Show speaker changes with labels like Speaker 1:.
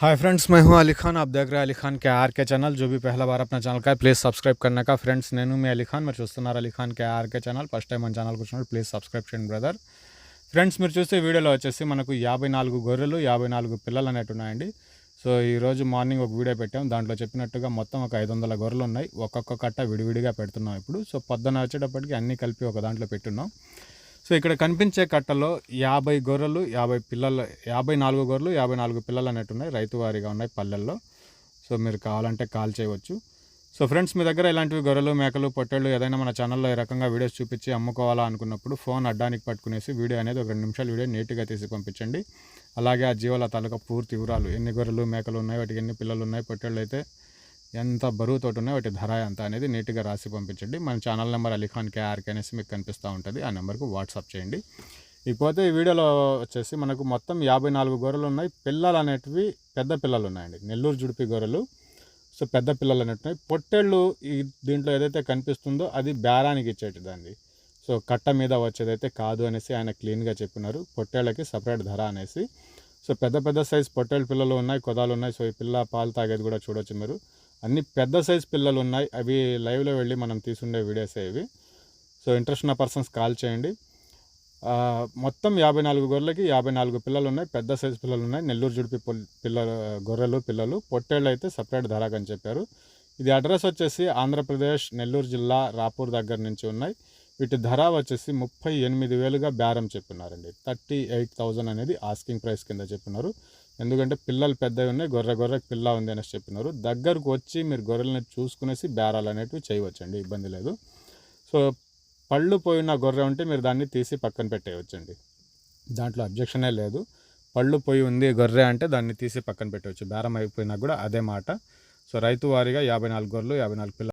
Speaker 1: Hi friends मैं हूं अली खान आप देख रहे हैं अली खान के आर के चैनल जो भी पहला बार अपना ఛానల్ का ప్లీజ్ సబ్స్క్రైబ్ करने का ఫ్రెండ్స్ నేను మీ అలీ ఖాన్ మీరు చూస్తున్నారు Ali Khan K RK channel first time మన ఛానల్కి వచ్చినప్పుడు ప్లీజ్ సబ్స్క్రైబ్ చేయండి బ్రదర్ ఫ్రెండ్స్ మీరు చూస్తే వీడియోలో వచ్చేసి మనకు యాభై నాలుగు గొర్రెలు యాభై నాలుగు పిల్లలు అనేవి ఉన్నాయండి సో ఈరోజు మార్నింగ్ ఒక వీడియో పెట్టాం దాంట్లో చెప్పినట్టుగా మొత్తం ఒక ఐదు వందల గొర్రెలు ఉన్నాయి ఒక్కొక్క కట్ట విడివిడిగా పెడుతున్నాం ఇప్పుడు సో పొద్దున వచ్చేటప్పటికి అన్నీ కలిపి ఒక దాంట్లో పెట్టున్నాం సో ఇక్కడ కనిపించే కట్టలో యాభై గొర్రెలు యాభై పిల్లలు యాభై నాలుగు గొర్రెలు యాభై నాలుగు పిల్లలు అనేట్టు ఉన్నాయి రైతు వారీగా ఉన్నాయి పల్లెల్లో. సో మీరు కావాలంటే కాల్ చేయవచ్చు. సో ఫ్రెండ్స్ మీ దగ్గర ఇలాంటివి గొర్రెలు మేకలు పొట్టేళ్ళు ఏదైనా మన ఛానల్లో ఈ రకంగా వీడియోస్ చూపించి అమ్ముకోవాలా అనుకున్నప్పుడు ఫోన్ అడ్డానికి పట్టుకునేసి వీడియో అనేది ఒక రెండు నిమిషాలు వీడియో నీట్గా తీసి పంపించండి. అలాగే ఆ జీవాల తాలూకా పూర్తి వివరాలు ఎన్ని గొర్రెలు మేకలు ఉన్నాయి వాటికి ఎన్ని పిల్లలు ఉన్నాయి పొట్టేళ్ళు అయితే ఎంత బరువుతో ఉన్నాయి వాటి ధర ఎంత అనేది నీట్గా రాసి పంపించండి. మన ఛానల్ నెంబర్ అలీఖాన్ కేఆర్కే అనేసి మీకు కనిపిస్తూ ఉంటుంది. ఆ నెంబర్కు వాట్సాప్ చేయండి. ఇకపోతే ఈ వీడియోలో వచ్చేసి మనకు మొత్తం యాభై నాలుగు గొర్రెలు ఉన్నాయి. పిల్లలు అనేటివి పెద్ద పిల్లలు ఉన్నాయండి. నెల్లూరు జుడిపి గొర్రెలు. సో పెద్ద పిల్లలు అనేటివి పొట్టేళ్ళు ఈ దీంట్లో ఏదైతే కనిపిస్తుందో అది బేరానికి ఇచ్చేటిదండి. సో కట్ట మీద వచ్చేదైతే కాదు అనేసి ఆయన క్లీన్గా చెప్పినారు. పొట్టేళ్ళకి సపరేట్ ధర అనేసి. సో పెద్ద పెద్ద సైజ్ పొట్టేళ్ళ పిల్లలు ఉన్నాయి కొదాలు ఉన్నాయి. సో ఈ పిల్ల పాలు తాగేది కూడా చూడొచ్చు మీరు. అన్ని పెద్ద సైజ్ పిల్లలు ఉన్నాయి అవి లైవ్లో వెళ్ళి మనం తీసుండే వీడియోసే ఇవి. సో ఇంట్రెస్ట్ ఉన్న పర్సన్స్ కాల్ చేయండి. మొత్తం యాభై నాలుగు గొర్రెలకి యాభై నాలుగు పిల్లలు ఉన్నాయి పెద్ద సైజు పిల్లలు ఉన్నాయి నెల్లూరు జుడిపి పిల్లలు గొర్రెలు పిల్లలు. పొట్టేళ్ళు అయితే సపరేట్ ధరకు అని చెప్పారు. ఇది అడ్రస్ వచ్చేసి ఆంధ్రప్రదేశ్ నెల్లూరు జిల్లా రాపూర్ దగ్గర నుంచి ఉన్నాయి. వీటి ధర వచ్చేసి ముప్పై ఎనిమిది వేలుగా బేరం చెప్పినారండి. థర్టీ ఎయిట్ థౌజండ్ అనేది ఆస్కింగ్ ప్రైస్ కింద చెప్పినారు. ఎందుకంటే పిల్లలు పెద్దవి ఉన్నాయి గొర్రె గొర్రెకి పిల్ల ఉంది అనేసి చెప్పినారు. దగ్గరకు వచ్చి మీరు గొర్రెలను చూసుకునేసి బేరాలు అనేటివి చేయవచ్చండి ఇబ్బంది లేదు. సో పళ్ళు పోయిన గొర్రె ఉంటే మీరు దాన్ని తీసి పక్కన పెట్టేయచ్చండి దాంట్లో అబ్జెక్షనే లేదు. పళ్ళు పోయి ఉంది గొర్రె అంటే దాన్ని తీసి పక్కన పెట్టవచ్చు. బేరం అయిపోయినా కూడా అదే మాట. సో రైతు వారిగా యాభై నాలుగు గొర్రెలు యాభై నాలుగు పిల్లలు